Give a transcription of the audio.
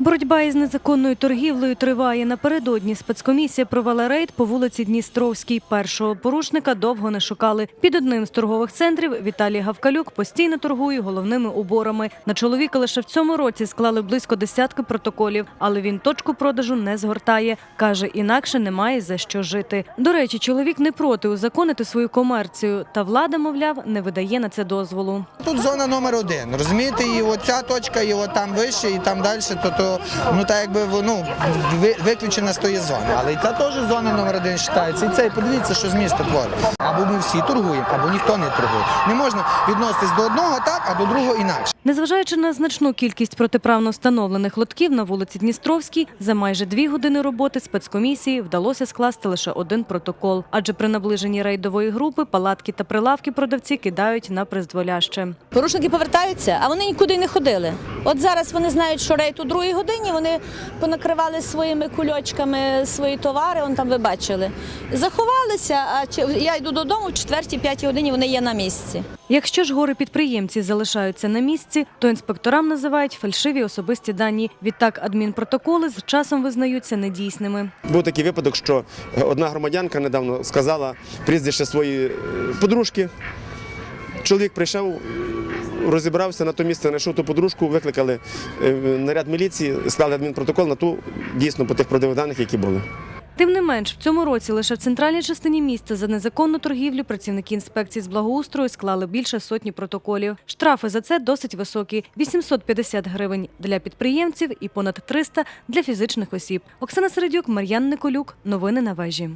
Боротьба із незаконною торгівлею триває. Напередодні спецкомісія провела рейд по вулиці Дністровській. Першого порушника довго не шукали. Під одним з торгових центрів Віталій Гавкалюк постійно торгує головними уборами. На чоловіка лише в цьому році склали близько десятки протоколів, але він точку продажу не згортає. Каже, інакше немає за що жити. До речі, чоловік не проти узаконити свою комерцію, та влада, мовляв, не видає на це дозволу. Тут зона номер один. Розумієте, і оця точка, і там вище, і там далі, то, то ну так якби ну, ви- виключена з тої зони. Але і ця теж зона номер один вважається. І це подивіться, що з міста творить. Або ми всі торгуємо, або ніхто не торгує. Не можна відноситись до одного так, а до другого інакше. Незважаючи на значну кількість протиправно встановлених лотків на вулиці Дністровській, за майже дві години роботи спецкомісії вдалося скласти лише один протокол. Адже при наближенні рейдової групи палатки та прилавки продавці кидають на призволяще. Порушники повертаються, а вони нікуди не ходили. От зараз вони знають, що рейд у другій годині, вони понакривали своїми кульочками свої товари, он там ви бачили. Заховалися, а я йду додому в четвертій, п'ятій годині вони є на місці. Якщо ж гори підприємці залишаються на місці, то інспекторам називають фальшиві особисті дані. Відтак адмінпротоколи з часом визнаються недійсними. Був такий випадок, що одна громадянка недавно сказала прізвище своєї е, подружки. Чоловік прийшов, розібрався на то місце, знайшов ту подружку, викликали е, наряд міліції, склали адмінпротокол на ту дійсно по тих правдивих даних, які були. Тим не менш, в цьому році лише в центральній частині міста за незаконну торгівлю працівники інспекції з благоустрою склали більше сотні протоколів. Штрафи за це досить високі – 850 гривень для підприємців і понад 300 для фізичних осіб. Оксана Середюк, Мар'ян Николюк. Новини на вежі.